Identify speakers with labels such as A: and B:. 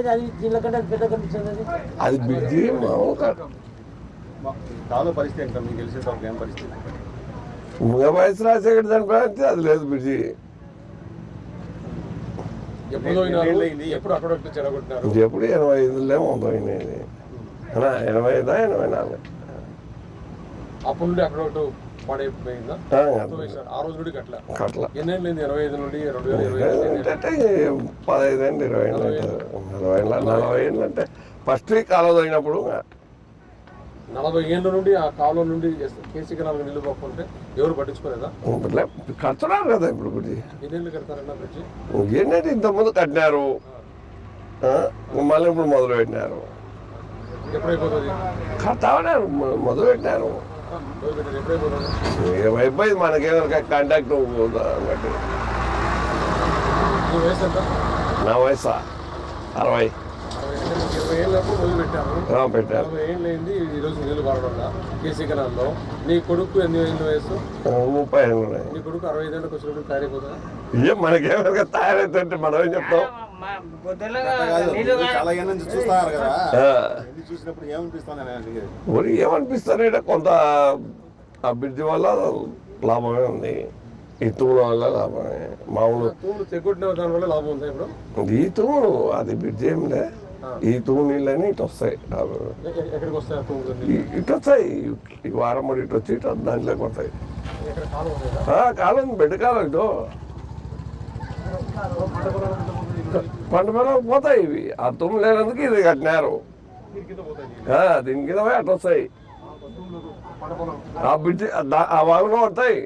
A: ఏది అది దీనిలో కంటే అది పెద్ద కనిపిస్తుంది అది.
B: అది బిజీ మామూలు కాదు
C: కాలువ పరిస్థితి ఏంటో మీకు తెలిసే వరకు ఏం పరిస్థితి?
B: ఇంకా వయసు రాజశేఖర్ చనిపోయితే అది లేదు బిజీ.
D: ఎప్పుడు అక్కడ ఒకటి చెడగొట్టినారు?
B: ఎప్పుడు ఎనభై ఐదులో అన్నా ఎనభై ఐదా ఎనభై నాలుగు.
D: అప్పటి నుండి అక్కడ ఒకటి పడైపోయిందా?
B: ఆ,
D: రోజు నుండి ఎన్నేళ్ళు అయింది ఇరవై ఐదు నుండి రెండు వేల ఇరవై
B: పదహైదు అండి ఇరవై ఏళ్ళు నలభై ఏళ్ళ. నలభై ఏళ్ళు అంటే ఫస్ట్ వీక్ కాలువ తగినప్పుడు
D: నలభై ఏళ్ళ నుండి ఆ కాలువ నుండి కేసీ కెనాల్ నీళ్ళు పోకుంటే ఎవరు పట్టించుకోలేదా?
B: కడుతున్నారు కదా ఇప్పుడు
D: ఎన్నేళ్ళు కడతారన్న బ్రిడ్జి?
B: ఏంటంటే ఇంతకుముందు కట్టినారు. మళ్ళీ ఇప్పుడు మొదలు పెట్టినారు.
D: ఎప్పుడైపోతుంది?
B: మొదలు
D: ఎప్పుడైపోతుంది
B: ఏమైపోయింది మనకేమైనా కాంటాక్ట్ అన్నట్టు.
D: నీ వయసు
B: అరవై.
D: పెట్టారు. నీ కొడుకు ఎన్ని ఏళ్ళ వయసు
B: ముప్పై ఏళ్ళు
D: నీ కొడుకు అరవై వచ్చినప్పుడు తయారైపోతుందా
B: మనకేమైనా తయారైతుంటే మనం ఏం చెప్తాం? ఊరికి ఏమనిపిస్తారంటే కొంత అభివృద్ధి వల్ల లాభమే ఉంది ఈ తూముల వల్ల లాభమే మామూలు
D: తూములు తెగొట్టిన దాని వల్ల లాభం ఉందా ఇప్పుడు
B: ఈ తూములు అది బ్రిడ్జ్ ఏమిలే ఈ తూము నీళ్ళని ఇటు వస్తాయి ఇటు వస్తాయి ఈ వారం మరి ఇటు వచ్చి ఇటు దాంట్లోకి వస్తాయి
D: ఎక్కడ కాలం ఉందా
B: ఆ, కాలం బెడ్ కాలం ఇటు పంట పొలం పోతాయి ఇవి. ఆ తుమ్ము లేనందుకు ఇది కట్టినారు.
D: దీని కింద
B: పోయి అటు వస్తాయి ఆ దా- ఆ వాగులో వస్తాయి